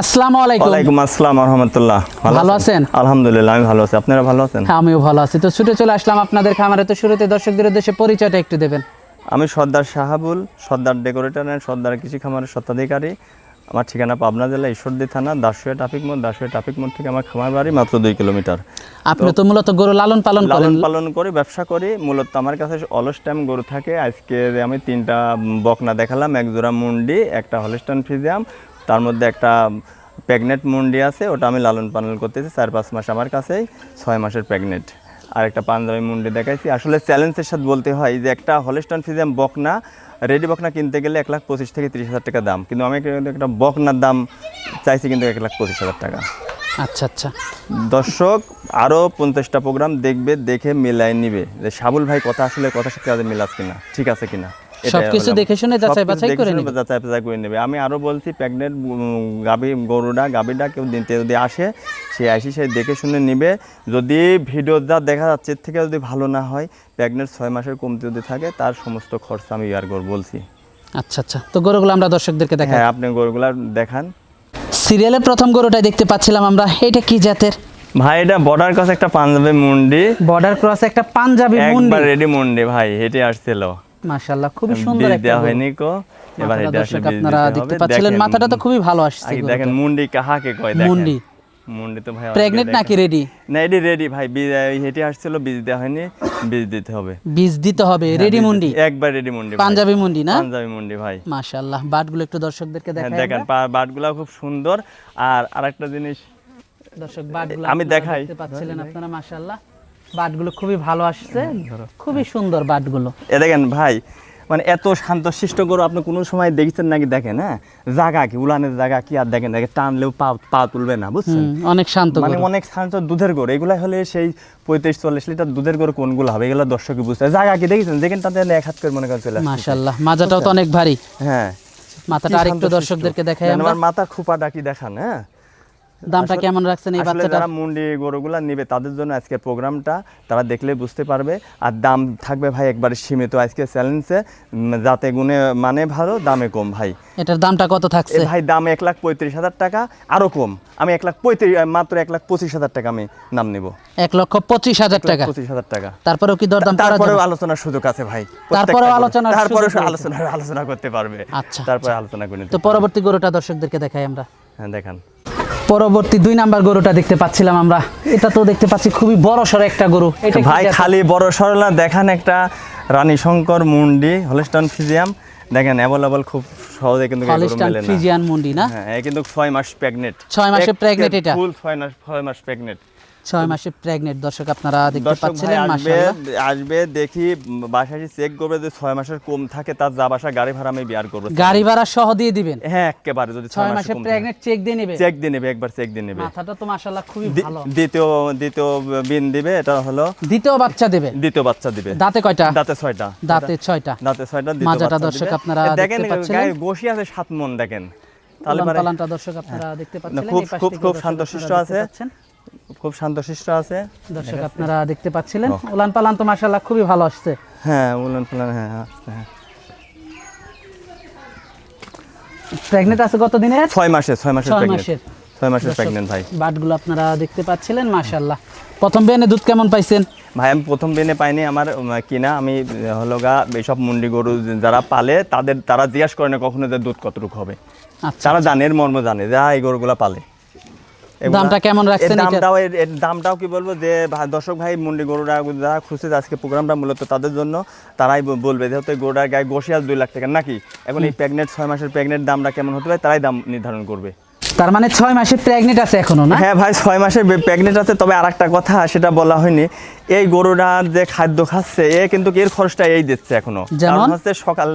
আসসালামু আলাইকুম। ওয়ালাইকুম আসসালাম রহমতুল্লাহ। ভালো আছেন? আলহামদুলিল্লাহ আমি ভালো আছি। আপনারা ভালো আছেন? হ্যাঁ আমিও ভালো আছি। তো ছুটে চলে আসলাম আপনাদের খামারে। তো শুরুতে দর্শকদের উদ্দেশ্যে পরিচয়টা একটু দেবেন। আমি সর্দার শাহাবুল সর্দার ডেকোরেটর অ্যান্ড সর্দার কৃষি খামারের স্বত্বাধিকারী। আমার ঠিকানা পাবনা জেলা ঈশ্বরদী থানা দাসুয়া ট্রাফিক মোড়। দাসুয়া ট্রাফিক মোড় থেকে আমার খামার বাড়ি মাত্র দুই কিলোমিটার। আপনি তো মূলত গরু লালন পালন করেন। পালন করে ব্যবসা করি। মূলত আমার কাছে অলস টাইম গরু থাকে। আজকে যে আমি তিনটা বকনা দেখালাম এক জোড়া মুন্ডি একটা হলিস্টান ফিজিয়াম তার মধ্যে একটা প্রেগনেন্ট মুন্ডি আছে ওটা আমি লালন পালন করতেছি চার পাঁচ মাস আমার কাছেই ছয় মাসের প্রেগনেন্ট। আর একটা পাঞ্জাবি মুন্ডি দেখাইছি। আসলে চ্যালেঞ্জের সাথে বলতে হয় যে একটা হলিস্টান ফিজিয়াম বকনা রেডি বকনা কিনতে গেলে এক লাখ পঁচিশ থেকে তিরিশ হাজার টাকা দাম। কিন্তু আমি কিন্তু একটা বকনার দাম চাইছি কিন্তু এক লাখ পঁচিশ হাজার টাকা। আচ্ছা আচ্ছা। দর্শক আরও পঞ্চাশটা প্রোগ্রাম দেখবে দেখে মিলাই নিবে। যে সাবুল ভাই কথা আসলে কথা সাথে আজ মিলাস কিনা ঠিক আছে কিনা? সবকিছু দেখে শুনে যাচাই বাছাই করে নেবে। যাচাই বাছাই করে নেবে। আমি আরও বলছি প্রেগনেন্ট গাবি গরুটা গাবিটা কেউ দিনতে যদি আসে সে আসি সে দেখে শুনে নিবে। যদি ভিডিও যা দেখা যাচ্ছে থেকে যদি ভালো না হয় প্রেগনেন্ট ছয় মাসের কমতি যদি থাকে তার সমস্ত খরচ আমি ইয়ার করে বলছি। আচ্ছা আচ্ছা। তো গরুগুলো আমরা দর্শকদেরকে দেখাই। হ্যাঁ আপনি গরুগুলা দেখান। সিরিয়ালের প্রথম গরুটাই দেখতে পাচ্ছিলাম আমরা। এটা কি জাতের? ভাই এটা বর্ডার কাছে একটা পাঞ্জাবি মুন্ডি। বর্ডার ক্রস একটা পাঞ্জাবি মুন্ডি। একবার রেডি মুন্ডি ভাই হেঁটে আসছিল। মাশাআল্লাহ খুবই সুন্দর একটা দেওয়া হয়নি কো এবার এটা দর্শক আপনারা দেখতে। পাচ্ছিলেন মাথাটা তো খুবই ভালো আসছে দেখেন মুন্ডি কাহাকে কয় দেখেন। মুন্ডি। মুন্ডি তো ভাই প্রেগনেন্ট নাকি রেডি না এডি রেডি ভাই হেঁটে আসছিল বীজ দেওয়া হয়নি বীজ দিতে হবে। বীজ দিতে হবে রেডি মুন্ডি? একবার রেডি মুন্ডি পাঞ্জাবি মুন্ডি না? পাঞ্জাবি মুন্ডি ভাই। মাশাআল্লাহ বাটগুলো একটু দর্শকদেরকে হ্যাঁ, দেখাই দেখেন বাটগুলা খুব সুন্দর। আর আরেকটা জিনিস দর্শক বাটগুলো আমি দেখাই। দেখতে পাচ্ছিলেন আপনারা মাশাআল্লাহ। বাটগুলো খুবই ভালো আসছে। খুবই সুন্দর বাটগুলো এ দেখেন ভাই মানে এত শান্তশিষ্ট গরু আপনি কোনো সময় দেখছেন নাকি? দেখেন হ্যাঁ? জায়গা কি উলানের জায়গা কি আর দেখেন? দেখেন টানলেও পা পা তুলবে না বুঝছেন? অনেক শান্ত মানে অনেক শান্ত দুধের গরু। এগুলা হলে সেই পঁয়ত্রিশ চল্লিশ লিটার দুধের গরু কোনগুলো হবে? এগুলো দর্শকই বুঝতে। জায়গা কি দেখেছেন? যেখানে তাদের এক হাত করে মনে করেন চলে। মাশাআল্লাহ মাজাটাও তো অনেক ভারী। হ্যাঁ। মাথাটা আরেকটু। দর্শকদেরকে দেখাই আমার মাথা খোপাটা কি দেখান হ্যাঁ? দামটা কেমন রাখছেন এই বাচ্চাটা যারা মুন্ডি গরুগুলা নিবে তাদের জন্য আজকের প্রোগ্রামটা তারা দেখলে বুঝতে পারবে। আর দাম থাকবে ভাই একবারে সীমিত আজকে চ্যালেঞ্জে যাতে গুণে মানে ভালো দামে কম ভাই। এটার দামটা কত থাকছে? ভাই দাম এক লাখ পঁয়ত্রিশ হাজার টাকা আরও কম। আমি এক লাখ পঁয়ত্রিশ মাত্র এক লাখ পঁচিশ হাজার টাকা আমি নাম নেব। এক লক্ষ পঁচিশ হাজার টাকা। পঁচিশ হাজার টাকা। তারপরেও কি দরদাম তারপরেও আলোচনার সুযোগ আছে ভাই। তারপরেও আলোচনা রয়েছে। আলোচনা আলোচনা করতে পারবে। আচ্ছা, তারপরে আলোচনা করে তো পরবর্তী গরুটা দর্শকদেরকে দেখাই আমরা। হ্যাঁ দেখান। পরবর্তী দুই নাম্বার গরুটা দেখতে পাচ্ছিলাম আমরা। এটা তো দেখতে পাচ্ছি খুবই বড় সর একটা গরু। ভাই খালি বড় সর না দেখান একটা রানী শঙ্কর মুন্ডি হলস্টন ফিজিয়াম। দেখেন অ্যাভেলেবল খুব সহজে কিন্তু এই গরু হলিস্টান মেলে না। ফ্রিজিয়ান মুন্ডি না? হ্যাঁ কিন্তু ছয় মাস প্রেগনেন্ট ছয় মাসে প্রেগনেন্ট এটা? ফুল ছয় মাস ছয় মাস প্রেগনেন্ট ছয় মাসে প্রেগনেন্ট দর্শক আপনারা দেখতে পাচ্ছিলেন আসবে মাশাআল্লাহ। আসবে দেখি বাসায় চেক করবে যে ছয় মাসের কম থাকে তার যা বাসা গাড়ি ভাড়া আমি বিয়ার করব। গাড়ি ভাড়া সহ দিয়ে দিবেন? হ্যাঁ একেবারে যদি ছয় মাসে প্রেগনেন্ট চেক দিয়ে নেবে? চেক দিয়ে নেবে একবার চেক দিয়ে নেবে। মাথাটা তো মাশাআল্লাহ খুবই ভালো। দ্বিতীয় দ্বিতীয় বিন দিবে এটা হলো দ্বিতীয় বাচ্চা দেবে? দ্বিতীয় বাচ্চা দিবে। দাঁতে কয়টা? দাঁতে ছয়টা। দাঁতে ছয়টা। দাঁতে ছয়টা মাজাটা দর্শক। আপনারা দেখতে দেখেন। গায়ে বসি আছে সাত মন দেখেন। তাহলে দর্শক আপনারা দেখতে পাচ্ছেন খুব- খুব- খুব শান্তশিষ্ট আছে। খুব শান্তশিষ্ট আছে। দর্শক আপনারা দেখতে পাচ্ছিলেন। উলান পালান তো মাশাআল্লাহ খুবই ভালো আসছে। হ্যাঁ উলান ফুলান হ্যাঁ আসছে, হ্যাঁ। প্রেগনেন্ট আছে কত দিনে ছয় মাসে ছয় মাসের ছয় প্রেগনেন্ট মাসের। ছয় মাসের দর্শক, প্রেগনেন্ট ভাই। বাটগুলো আপনারা দেখতে পাচ্ছিলেন মাশাআল্লাহ। প্রথম বেনে দুধ কেমন পাইছেন? ভাই আমি প্রথম বেনে পাইনি। আমার কিনা আমি হলো গা এইসব মুন্ডি গরু যারা পালে তাদের তারা জিজ্ঞাসা করে না কখনো যে দুধ কতটুকু হবে। আচ্ছা। তারা জানে এর মর্ম জানে যা এই গরুগুলা পালে। দামটা কেমন রাখছেন দামটাও দামটাও কি বলব যে দর্শক ভাই মুন্ডি গরুরা যারা খুঁজছে আজকে প্রোগ্রামটা মূলত তাদের জন্য তারাই বলবে যেহেতু এই গরুটার গায়ে গোশিয়াল দুই লাখ টাকা নাকি? এখন এই প্যাগনেট ছয় মাসের প্রেগনেন্ট দামটা কেমন হতে পারে? তারাই দাম নির্ধারণ করবে। তার মানে ছয় মাসে প্রেগনেন্ট আছে এখনও না? হ্যাঁ ভাই ছয় মাসের প্রেগনেন্ট আছে তবে আর একটা কথা সেটা বলা হয়নি। এই গরুটার যে খাদ্য খাচ্ছে এ কিন্তু এর খরচটা এই দিচ্ছে এখনও। যেমন? কারণ হচ্ছে সকাল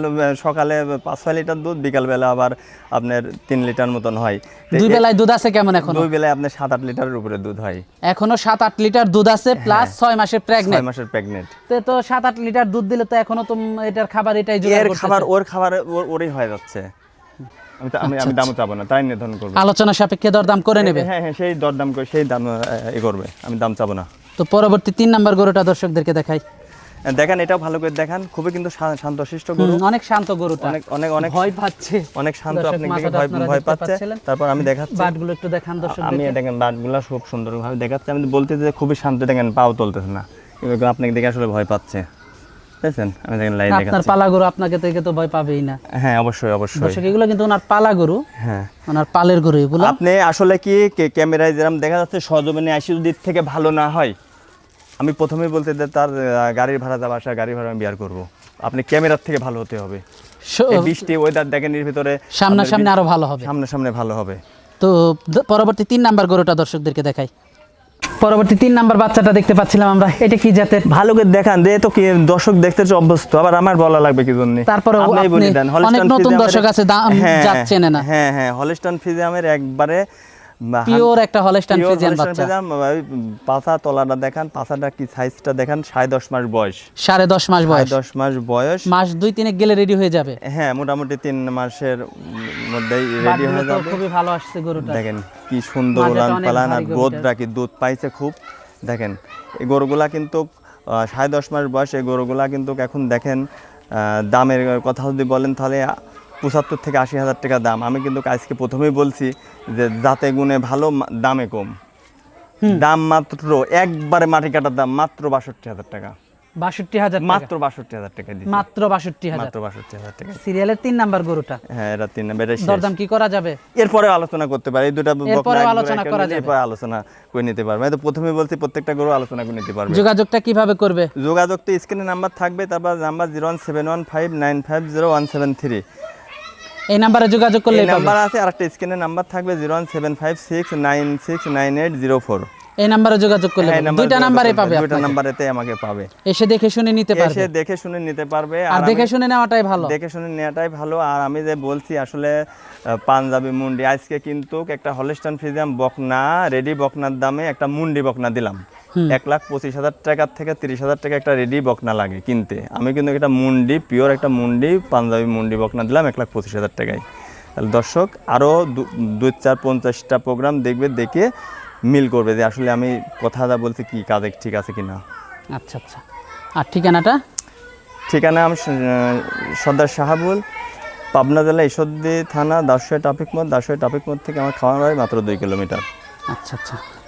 সকালে পাঁচ ছয় লিটার দুধ বিকালবেলা আবার আপনার তিন লিটার মতন হয়। দুই বেলায় দুধ আছে কেমন এখন? দুই বেলায় আপনার সাত আট লিটারের উপরে দুধ হয়। এখনও সাত আট লিটার দুধ আছে প্লাস ছয় মাসে ছয় মাসের প্রেগনেন্ট তো সাত আট লিটার দুধ দিলে তো এখনও তো এটার খাবার এটাই এর খাবার ওর খাবার ওর ওরই হয়ে যাচ্ছে। আমি আমি আমি দামও চাবো না তাই নির্ধারণ করব। আলোচনা সাপেক্ষে দরদাম করে নেবে? হ্যাঁ হ্যাঁ সেই দরদাম করে সেই দাম এ করবে আমি দাম চাবো না। তো পরবর্তী তিন নাম্বার গরুটা দর্শকদেরকে দেখাই। দেখেন এটাও ভালো করে দেখান খুবই কিন্তু শান্তশিষ্ট গরু। অনেক শান্ত গরুটা। অনেক অনেক অনেক ভয় পাচ্ছে। অনেক শান্ত আপনি ভয় ভয় পাচ্ছে। তারপর আমি দেখাচ্ছি। বাটগুলো একটু দেখান দর্শক আমি দেখেন বাটগুলো খুব সুন্দরভাবে দেখাচ্ছি। আমি বলতে যে খুবই শান্ত দেখেন পাও তুলতেছে না। আপনাকে দেখে আসলে ভয় পাচ্ছে। আমি দেখেন লাইভ আপনার পালা গরু আপনাকে তো ভয় পাবেই না। হ্যাঁ অবশ্যই অবশ্যই। দর্শক এগুলো কিন্তু ওনার পালা গরু। হ্যাঁ। ওনার পালের গরু এগুলো আপনি আসলে কি ক্যামেরায় যেরকম দেখা যাচ্ছে সজমিনে দিক থেকে ভালো না হয়? আমি প্রথমেই বলতে যে তার গাড়ির ভাড়া যাওয়া আসা গাড়ি ভাড়া আমি বিয়ার করব। আপনি ক্যামেরার থেকে ভালো হতে হবে। বৃষ্টি ওয়েদার দেখেন এর ভিতরে সামনাসামনি আরও ভালো হবে। সামনে সামনে ভালো হবে। তো পরবর্তী তিন নাম্বার গরুটা দর্শকদেরকে দেখাই। পরবর্তী তিন নাম্বার বাচ্চাটা দেখতে পাচ্ছিলাম আমরা। এটা কি যাতে ভালো করে দেখান দে তো কি দর্শক দেখতে অভ্যস্ত আবার আমার বলা লাগবে কি জন্য? তারপরে আপনি বলে হলস্টন দেন, অনেক হলস্টাইন নতুন দর্শক আছে, দাম হ্যাঁ, না। হ্যাঁ হ্যাঁ হলিস্টান ফিজিয়ামের একবারে পিওর একটা হলস্টাইন ফ্রিজিয়ান বাচ্চা। পাছা তলাটা দেখান পাছাটা কি সাইজটা দেখান সাড়ে দশ মাস বয়স। সাড়ে দশ মাস বয়স। মাস বয়স। মাস দুই তিনে গেলে রেডি হয়ে যাবে। হ্যাঁ মোটামুটি মাসের মধ্যেই রেডি হয়ে যাবে। খুবই ভালো আসছে গরুটা। দেখেন কি সুন্দর উলান পালান আর গোদরা কি দুধ পাইছে খুব। দেখেন এই গরুগুলা কিন্তু সাড়ে দশ মাস বয়স এই গরুগুলা কিন্তু এখন দেখেন আহ, দামের কথা যদি বলেন তাহলে পঁচাত্তর থেকে আশি হাজার টাকা দাম। আমি কিন্তু আজকে প্রথমেই বলছি যে যাতে গুণে ভালো দামে কম। দাম মাত্র একবারে মাটি কাটার দাম মাত্র বাষট্টি হাজার টাকা। বাষট্টি হাজার মাত্র বাষট্টি হাজার টাকা মাত্র বাষট্টি হাজার? মাত্র বাষট্টি হাজার টাকা। সিরিয়ালের তিন নাম্বার গরুটা? হ্যাঁ এটা তিন নম্বর এটা দরদাম কি করা যাবে? এরপরে আলোচনা করতে পারি। এই দুটা গরু, আলোচনা করা যাবে। এরপরে আলোচনা করে নিতে পারবে। তো প্রথমে বলছি প্রত্যেকটা গরু আলোচনা করে নিতে পারবে। যোগাযোগটা কীভাবে করবে? যোগাযোগ তো স্ক্রিনে নাম্বার থাকবে তারপর number zero one seven one five nine five zero one seven three. এই নাম্বারে যোগাযোগ করলে নাম্বার আছে আর একটা স্ক্রিনে নাম্বার থাকবে zero one seven five six nine six nine eight zero four. এই নাম্বারে যোগাযোগ করলে দুইটা নাম্বারে পাবে দুইটা। নাম্বারেতে আমাকে পাবে। এসে দেখে শুনে নিতে পারবে। এসে দেখে শুনে নিতে পারবে আর আর দেখে শুনে নেওয়াটাই ভালো। দেখে শুনে নেওয়াটাই ভালো আর আমি যে বলছি আসলে পাঞ্জাবি মুন্ডি আজকে কিন্তু একটা হলিস্টান ফিজিয়াম বকনা রেডি বকনার দামে একটা মুন্ডি বকনা দিলাম। এক লাখ পঁচিশ হাজার টাকার থেকে তিরিশ হাজার টাকা একটা রেডি বকনা লাগে কিনতে। আমি কিন্তু একটা মুন্ডি পিওর একটা মুন্ডি পাঞ্জাবি মুন্ডি বকনা দিলাম এক লাখ পঁচিশ হাজার টাকায়। তাহলে দর্শক আরও দুই চার পঞ্চাশটা প্রোগ্রাম দেখবে দেখে মিল করবে যে আসলে আমি কথা যা বলছি কি কাজে ঠিক আছে কি না আচ্ছা আচ্ছা। আর ঠিকানাটা? ঠিকানা আমি সর্দার শাহাবুল পাবনা জেলা ঈশ্বরদী থানা দাসুয়া ট্রাফিক মোড় দাসুয়া ট্রাফিক মোড় থেকে আমার খাওয়ার হয় মাত্র দুই কিলোমিটার। আচ্ছা আচ্ছা।